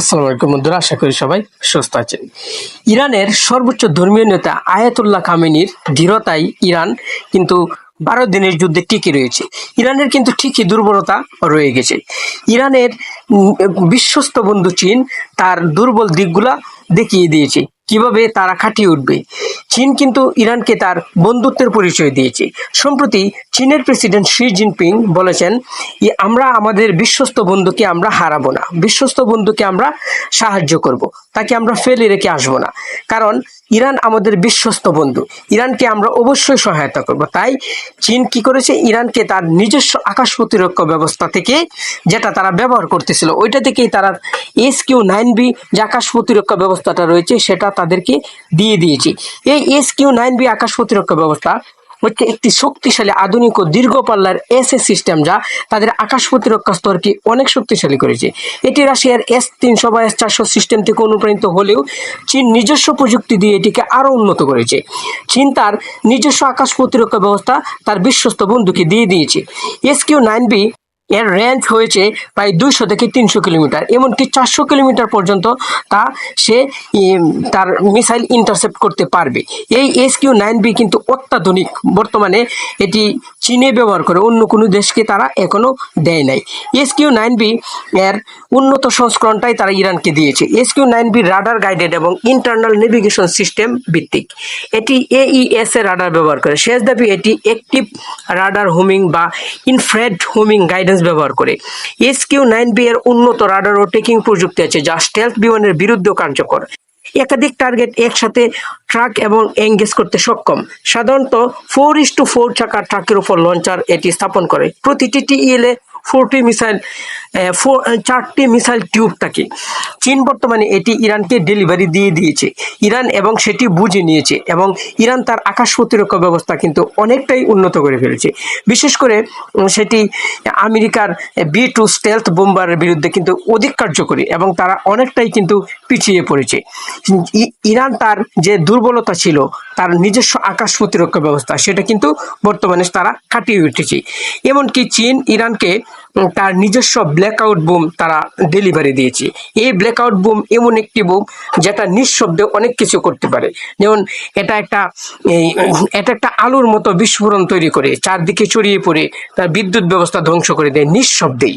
আসসালামু আলাইকুম বন্ধুরা, আশা করি সবাই সুস্থ আছেন। ইরানের সর্বোচ্চ ধর্মীয় নেতা আয়াতুল্লাহ খামেনির দৃঢ়তায় ইরান, কিন্তু বারো দিনের যুদ্ধে টিকে রয়েছে। ইরানের কিন্তু ঠিকই দুর্বলতা রয়ে গেছে। ইরানের বিশ্বস্ত বন্ধু চীন, তার দুর্বল দিকগুলা দেখিয়ে দিয়েছে। কীভাবে তারা কাটিয়ে উঠবে? চীন কিন্তু ইরানকে তার বন্ধুত্বের পরিচয় দিয়েছে। সম্প্রতি চীনের প্রেসিডেন্ট শি জিনপিং বলেছেন আমরা আমাদের বিশ্বস্ত বন্ধুকে আমরা হারাবো না। বিশ্বস্ত বন্ধুকে আমরা সাহায্য করব। তাকে আমরা ফেলে রেখে আসব না। কারণ ইরান আমাদের বিশ্বস্ত বন্ধু। ইরানকে আমরা অবশ্যই সহায়তা করব। তাই চীন কি করেছে? ইরানকে তার নিজস্ব আকাশ প্রতিরক্ষা ব্যবস্থা থেকে, যেটা তারা ব্যবহার করতেছিল, ওইটা থেকেই তারা এস কিউ নাইন বি যে আকাশ প্রতিরক্ষা ব্যবস্থাটা রয়েছে, সেটা তাদেরকে দিয়ে দিয়েছে। এই এস কিউ নাইন বি আকাশ প্রতিরক্ষা ব্যবস্থা হচ্ছে একটি শক্তিশালী, আধুনিক ও দীর্ঘ পাল্লার এস এস সিস্টেম যা তাদের আকাশ প্রতিরক্ষা স্তরকে অনেক শক্তিশালী করেছে। এটি রাশিয়ার এস তিনশো বা এস চারশো সিস্টেম থেকে অনুপ্রাণিত হলেও চীন নিজস্ব প্রযুক্তি দিয়ে এটিকে আরও উন্নত করেছে। চীন তার নিজস্ব আকাশ প্রতিরক্ষা ব্যবস্থা তার বিশ্বস্ত বন্ধুকে দিয়ে দিয়েছে। এস কিউ নাইন বি এর রেঞ্জ হয়েছে প্রায় দুইশো থেকে তিনশো কিলোমিটার এমনকি চারশো কিলোমিটার পর্যন্ত তা সে তার মিসাইল ইন্টারসেপ্ট করতে পারবে। এই এস কিউ নাইন বি কিন্তু অত্যাধুনিক। বর্তমানে এটি চীনে ব্যবহার করে, অন্য কোনো দেশকে তারা এখনও দেয় নাই। এস কিউ নাইন বি এর উন্নত সংস্করণটাই তারা ইরানকে দিয়েছে। S Q nine B radar guided এবং ইন্টারনাল নেভিগেশন সিস্টেম ভিত্তিক। এটি এইএস এর রাডার ব্যবহার করে। শেষ দাবি, এটি অ্যাক্টিভ রাডার হোমিং বা ইনফ্রেড হোমিং গাইডেন্স ব্যবহার করে। এস কিউ নাইন বি এর উন্নত রাডার ও টেকিং প্রযুক্তি আছে, যা স্টেলথ বিমানের বিরুদ্ধেও কার্যকর। একাধিক টার্গেট একসাথে ট্রাক এবং এঙ্গেজ করতে সক্ষম। সাধারণত ফোর ইস টু ফোর চাকার ট্রাকের উপর লঞ্চার এটি স্থাপন করে। প্রতিটি টিইএল এ ফোরটি মিসাইল চারটি মিসাইল টিউব থাকে। চীন বর্তমানে এটি ইরানকে ডেলিভারি দিয়ে দিয়েছে। ইরান এবং সেটি বুঝে নিয়েছে এবং ইরান তার আকাশ প্রতিরক্ষা ব্যবস্থা কিন্তু অনেকটাই উন্নত করে ফেলেছে। বিশেষ করে সেটি আমেরিকার বি টু স্টেলথ বোম্বারের বিরুদ্ধে কিন্তু অধিক কার্যকরী এবং তারা অনেকটাই কিন্তু পিছিয়ে পড়েছে। ইরান তার যে দুর্বলতা ছিল, তার নিজস্ব আকাশ প্রতিরক্ষা ব্যবস্থা, সেটা কিন্তু বর্তমানে তারা কাটিয়ে উঠেছে। এমনকি চীন ইরানকে তার নিজস্ব ব্ল্যাকআউট বুম তারা ডেলিভারি দিয়েছে। এই ব্ল্যাকআউট বুম এমন একটি বুম যেটা নিঃশব্দে অনেক কিছু করতে পারে। যেমন এটা একটা এটা একটা আলোর মতো বিস্ফোরণ তৈরি করে, চারদিকে ছড়িয়ে পড়ে, তার বিদ্যুৎ ব্যবস্থা ধ্বংস করে দেয় নিঃশব্দেই।